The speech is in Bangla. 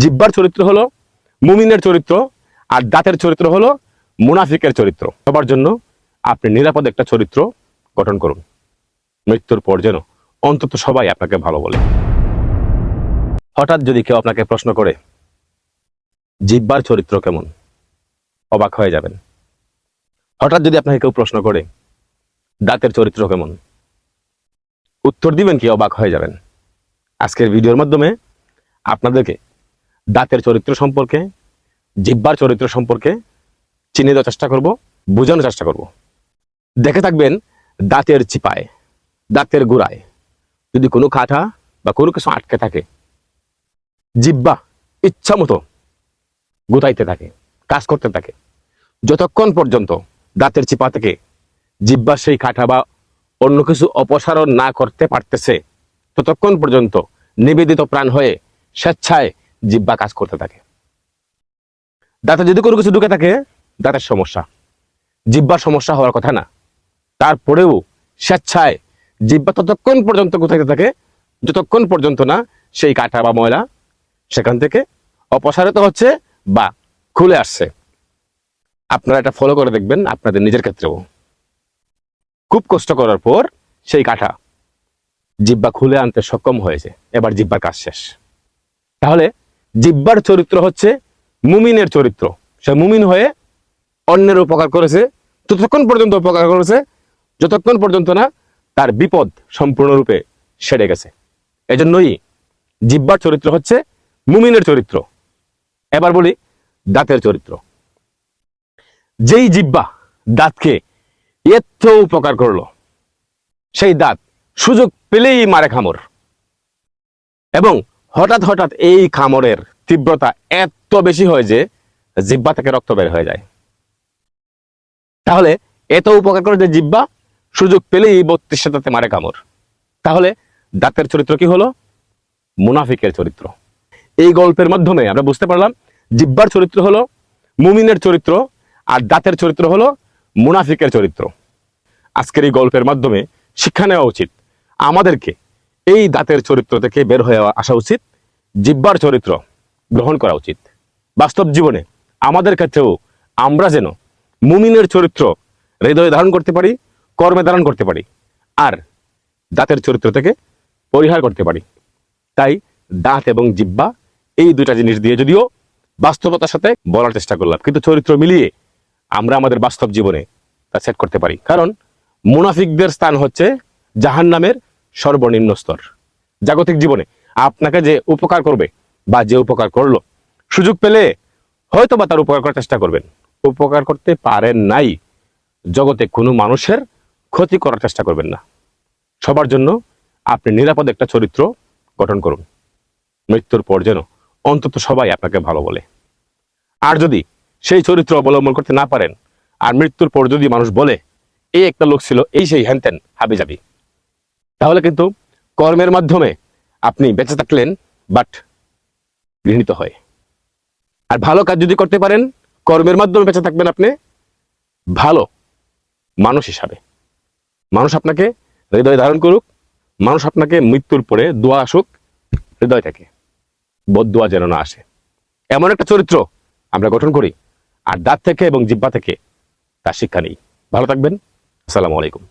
জিব্বার চরিত্র হলো, মুমিনের চরিত্র, আর দাঁতের চরিত্র হলো, মুনাফিকের চরিত্র। সবার জন্য আপনি নিরাপদ একটা চরিত্র গঠন করুন। মৃত্যুর পর যেন অন্তত সবাই আপনাকে ভালো বলে। হঠাৎ যদি কেউ আপনাকে প্রশ্ন করে, জিব্বার চরিত্র কেমন? অবাক হয়ে যাবেন। হঠাৎ যদি আপনাকে কেউ প্রশ্ন করে, দাঁতের চরিত্র কেমন? উত্তর দিবেন কি, অবাক হয়ে যাবেন। আজকের ভিডিওর মাধ্যমে আপনাদেরকে দাঁতের চরিত্র সম্পর্কে, জিব্বার চরিত্র সম্পর্কে চিনে দেওয়ার চেষ্টা করব, বোঝানোর চেষ্টা করব। দেখে থাকবেন দাঁতের চিপায়, দাঁতের গোড়ায়। যদি কোনো কাঁথা বা কোনো কিছু আটকে থাকে, জিব্বা ইচ্ছা মতো গুতাইতে থাকে, কাজ করতে থাকে, যতক্ষণ পর্যন্ত দাঁতের চিপা থেকে জিব্বা সেই কাঠা বা অন্য কিছু অপসারণ না করতে পারতেছে, ততক্ষণ পর্যন্ত নিবেদিত প্রাণ হয়ে স্বেচ্ছায় জিব্বা কাজ করতে থাকে। দাঁতে যদি কোনো কিছু ঢুকে থাকে, দাঁতের সমস্যা। জিব্বার সমস্যা হওয়ার কথা না। তারপরেও স্বেচ্ছায় জিব্বা ততক্ষণ পর্যন্ত কোথায় থাকে, যতক্ষণ পর্যন্ত না সেই কাঁটা বা ময়লা সেখান থেকে অপসারিত হচ্ছে বা খুলে আসছে। আপনারা এটা ফলো করে দেখবেন আপনাদের নিজের ক্ষেত্রেও। খুব কষ্ট করার পর সেই কাঁটা জিব্বা খুলে আনতে সক্ষম হয়েছে। এবার জিব্বার কাজ শেষ। তাহলে জিব্বার চরিত্র হচ্ছে মুমিনের চরিত্র। সে মুমিন হয়ে অন্যের উপকার করেছে, ততক্ষণ পর্যন্ত উপকার করেছে, যতক্ষণ পর্যন্ত না তার বিপদ সম্পূর্ণরূপে সেরে গেছে। এজন্যই জিব্বার চরিত্র হচ্ছে মুমিনের চরিত্র। এবার বলি দাঁতের চরিত্র। যেই জিব্বা দাঁতকে এত উপকার করল, সেই দাঁত সুযোগ পেলেই মারে খামর। এবং হঠাৎ হঠাৎ এই খামড়ের তীব্রতা এত বেশি হয় যে জিব্বা থেকে রক্ত বের হয়ে যায়। তাহলে এত উপকার করে যে জিব্বা, সুযোগ পেলেই বত্রিশ তাতে মারে কামড় তাহলে দাঁতের চরিত্র কি হলো? মুনাফিকের চরিত্র। এই গল্পের মাধ্যমে আমরা বুঝতে পারলাম, জিব্বার চরিত্র হলো মুমিনের চরিত্র আর দাঁতের চরিত্র হলো মুনাফিকের চরিত্র। আজকের এই গল্পের মাধ্যমে শিক্ষা নেওয়া উচিত আমাদেরকে এই দাঁতের চরিত্র থেকে বের হয়ে আসা উচিত, জিব্বার চরিত্র গ্রহণ করা উচিত। বাস্তব জীবনে আমাদের ক্ষেত্রেও আমরা যেন মুমিনের চরিত্র হৃদয়ে ধারণ করতে পারি, কর্মে ধারণ করতে পারি, আর দাঁতের চরিত্র থেকে পরিহার করতে পারি। তাই দাঁত এবং জিব্বা এই দুইটা জিনিস দিয়ে যদিও বাস্তবতার সাথে বলার চেষ্টা করলাম, কিন্তু চরিত্র মিলিয়ে আমরা আমাদের বাস্তব জীবনে তা সেট করতে পারি। কারণ মুনাফিকদের স্থান হচ্ছে জাহান নামের সর্বনিম্ন স্তর। জাগতিক জীবনে আপনাকে যে উপকার করবে বা যে উপকার করল, সুযোগ পেলে হয়তো বা তার উপকার করার চেষ্টা করবেন। উপকার করতে পারেন নাই, জগতে কোনো মানুষের ক্ষতি করার চেষ্টা করবেন না। সবার জন্য আপনি নিরাপদ একটা চরিত্র গঠন করুন। মৃত্যুর পর যেন অন্তত সবাই আপনাকে ভালো বলে। আর যদি সেই চরিত্র অবলম্বন করতে না পারেন, আর মৃত্যুর পর যদি মানুষ বলে, এই একটা লোক ছিল, এই সেই হ্যানত্যান হাবি যাবি তাহলে কিন্তু কর্মের মাধ্যমে আপনি বেঁচে থাকলেন বাট গৃহীত হয়। আর ভালো কাজ যদি করতে পারেন, কর্মের মাধ্যমে বেঁচে থাকবেন আপনি, ভালো মানুষ হিসাবে। মানুষ আপনাকে হৃদয় ধারণ করুক, মানুষ আপনাকে মৃত্যুর পরে দোয়া আসুক, হৃদয় থেকে। বদুয়া যেন না আসে। এমন একটা চরিত্র আমরা গঠন করি, আর দাঁত থেকে এবং জিব্বা থেকে তার শিক্ষা নেই। ভালো থাকবেন। আসসালামু আলাইকুম।